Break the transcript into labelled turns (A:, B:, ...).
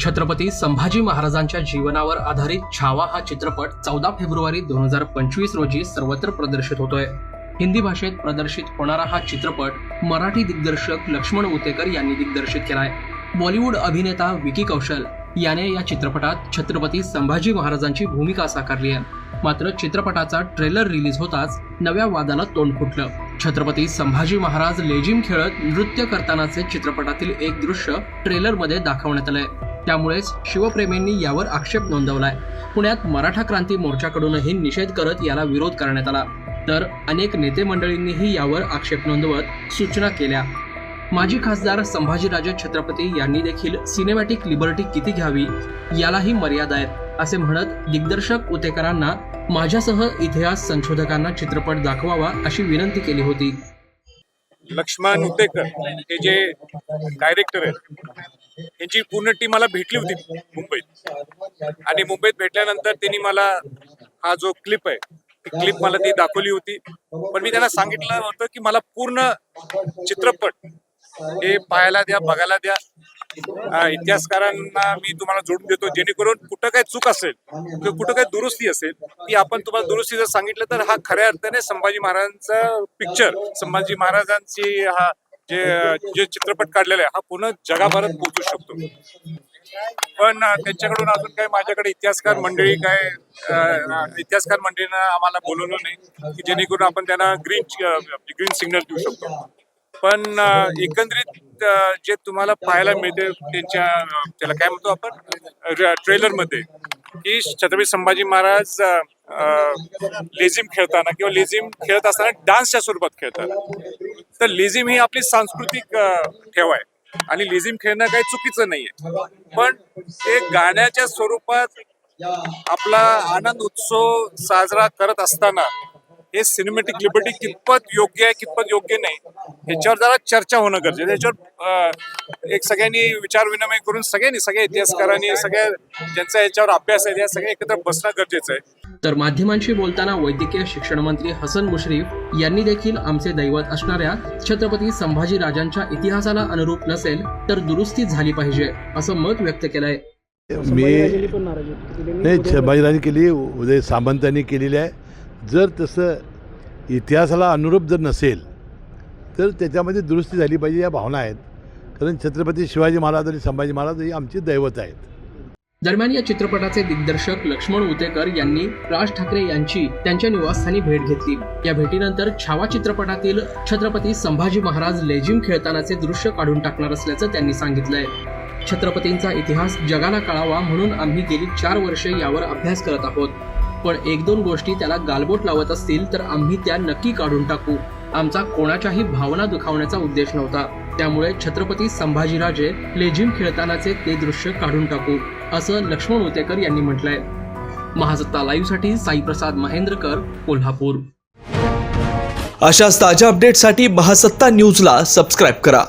A: छत्रपती संभाजी महाराजांच्या जीवनावर आधारित छावा हा चित्रपट चौदा फेब्रुवारी दोन हजार पंचवीस रोजी सर्वत्र प्रदर्शित होतोय. हिंदी भाषेत प्रदर्शित होणारा हा चित्रपट मराठी दिग्दर्शक लक्ष्मण उतेकर यांनी दिग्दर्शित केलाय. बॉलिवूड अभिनेता विकी कौशल याने या चित्रपटात छत्रपती संभाजी महाराजांची भूमिका साकारली आहे. मात्र चित्रपटाचा ट्रेलर रिलीज होताच नव्या वादाला तोंड फुटलं. छत्रपती संभाजी महाराज लेजिम खेळत नृत्य करतानाचे चित्रपटातील एक दृश्य ट्रेलरमध्ये दाखवण्यात आलंय. त्यामुळेच शिवप्रेमींनी यावर आक्षेप नोंदवलाय. पुण्यात मराठा क्रांती मोर्चाकडूनही निषेध करत याला विरोध करण्यात आला. तर अनेक नेते मंडळींनीही यावर आक्षेप नोंदवत सूचना केल्या. माजी खासदार संभाजीराजे छत्रपती यांनी देखील सिनेमॅटिक लिबर्टी किती घ्यावी यालाही मर्यादा आहेत असे म्हणत दिग्दर्शक उतेकरांना माझ्यासह इतिहास संशोधकांना चित्रपट दाखवावा अशी विनंती केली होती.
B: लक्ष्मण उतेकर हे जे डायरेक्टर आहेत यांची पूर्ण टीम मला भेटली होती मुंबईत. आणि मुंबईत भेटल्यानंतर त्यांनी मला हा जो क्लिप आहे ती क्लिप मला ती दाखवली होती. पण मी त्यांना सांगितलं होतं की मला पूर्ण चित्रपट हे पाहायला द्या बघायला द्या. इतिहासकारांना मी तुम्हाला जोडून देतो. जेणेकरून कुठं काय चूक असेल किंवा कुठं काय दुरुस्ती असेल ती आपण तुम्हाला दुरुस्ती जर सांगितलं तर हा खऱ्या अर्थाने संभाजी महाराजांचा पिक्चर संभाजी महाराजांची हा जे जे चित्रपट काढलेला आहे हा पूर्ण जगाभरात पोहोचू शकतो. पण त्यांच्याकडून अजून काही माझ्याकडे इतिहासकार मंडळी काय इतिहासकार मंडळीनं आम्हाला बोलवलं नाही की जेणेकरून आपण त्यांना ग्रीन ग्रीन सिग्नल देऊ शकतो. पण एकंदरीत जे तुम्हाला पाहायला मिळते त्यांच्या त्याला काय म्हणतो आपण ट्रेलरमध्ये की छत्रपती संभाजी महाराज लेझिम खेळताना किंवा लेझिम खेळत असताना डान्सच्या स्वरूपात खेळतात. तर लेझिम ही आपली सांस्कृतिक ठेव आहे. आणि लेझिम खेळणं काही चुकीचं नाहीये. पण ते गाण्याच्या स्वरूपात आपला आनंद उत्सव साजरा करत असताना हे सिनेमॅटिक लिबर्टी कितपत योग्य आहे कितपत योग्य नाही ह्याच्यावर जरा चर्चा होणं गरजेचं अं, एक सगळ्यांनी विचार विनिमय करून सगळ्यांनी सगळ्या इतिहासकारांनी सगळ्या ज्यांचा याच्यावर अभ्यास आहे त्या सगळ्या एकत्र बसणं गरजेचं आहे.
A: तर माध्यमांशी बोलताना वैद्यकीय शिक्षण मंत्री हसन मुश्रीफ यांनी देखील आमचे दैवत असणाऱ्या छत्रपती संभाजी राजांच्या इतिहासाला अनुरूप नसेल तर दुरुस्ती झाली पाहिजे असं मत व्यक्त केलंय.
C: मी नाही संभाजीराजे केली उदय सामंतांनी केलेली आहे. जर तसं इतिहासाला अनुरूप जर नसेल तर त्याच्यामध्ये दुरुस्ती झाली पाहिजे या भावना आहेत. कारण छत्रपती शिवाजी महाराज आणि संभाजी महाराज ही आमची दैवत आहेत.
A: दरम्यान या चित्रपटाचे दिग्दर्शक लक्ष्मण उतेकर यांनी राज ठाकरे यांची त्यांच्या निवासस्थानी भेट घेतली. या भेटीनंतर छावा चित्रपटातील छत्रपती संभाजी महाराज लेझिम खेळतानाचे दृश्य काढून टाकणार असल्याचं त्यांनी सांगितलंय. छत्रपतींचा इतिहास जगाला कळावा म्हणून आम्ही गेली चार वर्षे यावर अभ्यास करत आहोत. पण एक दोन गोष्टी त्याला गालबोट लावत असतील तर आम्ही त्या नक्की काढून टाकू. आमचा कोणाच्याही भावना दुखावण्याचा उद्देश नव्हता. त्यामुळे छत्रपती संभाजीराजे लेझिम खेळतानाचे ते दृश्य काढून टाकू असं लक्ष्मण उतेकर यांनी म्हटलंय. महासत्ता लाईव्हसाठी साईप्रसाद महेंद्रकर कोल्हापूर.
D: अशाच ताज्या अपडेटसाठी महासत्ता न्यूजला सबस्क्राईब करा.